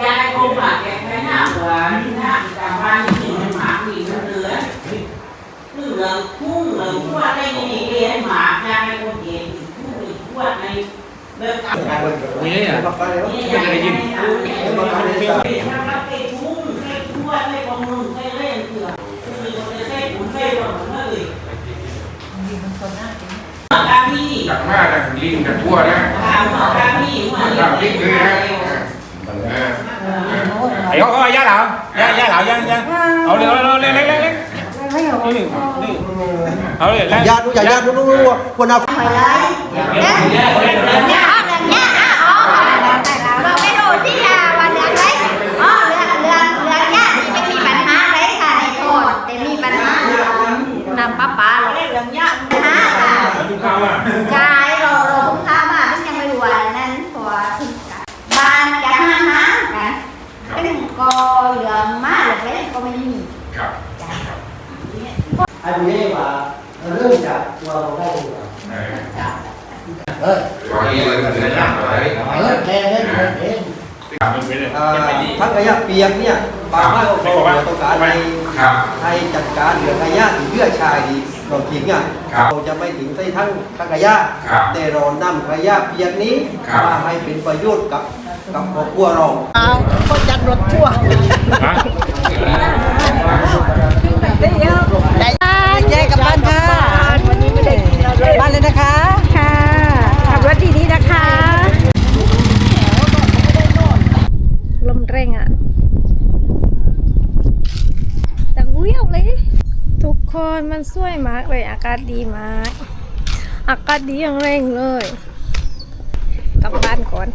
ยายคงฝากแกไปหน้าหวานหน้าจาบ้านนี่มัหมาผีมันเหลือเหลือกุ้งเหลือพวกอะไรนี่เรียหมายายคงเห็นกุ้งพวกในเลิกกันนี่อะไม่ได้ยินกับหน้าดังลิงกับทั่วนะกับลิงเลยนะ อ้เขาเขาย่าเหลาย่าย่าเหลาย่าย่าเอาเลยเอาเลยเล็กเล็กเล็กเล็กเอาเลยเอาเลยแล้วญาติอย่าญาตินู้นคนเอาไปเลย má được đấy cô mới nhìn ครับไอ้พวกนี้ว่าเรื่องจากตัวเราได้ดีกว่าเออเออตอนนี้เลยเดินหน้าไปเออแค่เล่นเองมันเป็นอ่าทั้งขยะเปียกเนี่ยบางบ้านก็ขอต้องการให้ครับให้จัดการเหลือขยะที่เพื่อชายดี เราทิ้งอะครับเราจะไม่ถึงใส่ทั้งทั้งขยะครับแต่เรานำขยะเปียกนี้ครับ มาให้เป็นประโยชน์กับกับครอบครัวเรา เอาคนจัดรถทั่วร์ ฮะ ใจแยกกลับบ้านค่ะ วันนี้ไม่ได้กินเราด้วยบ้านเลยนะคะ ค่ะขับรถดีๆนะคะ ลมแรงอะแต่เวียวเลย ทุกคนมันสวยมากเลยอากาศดีมาก อากาศดีอย่างแรงเลย กลับบ้านก่อน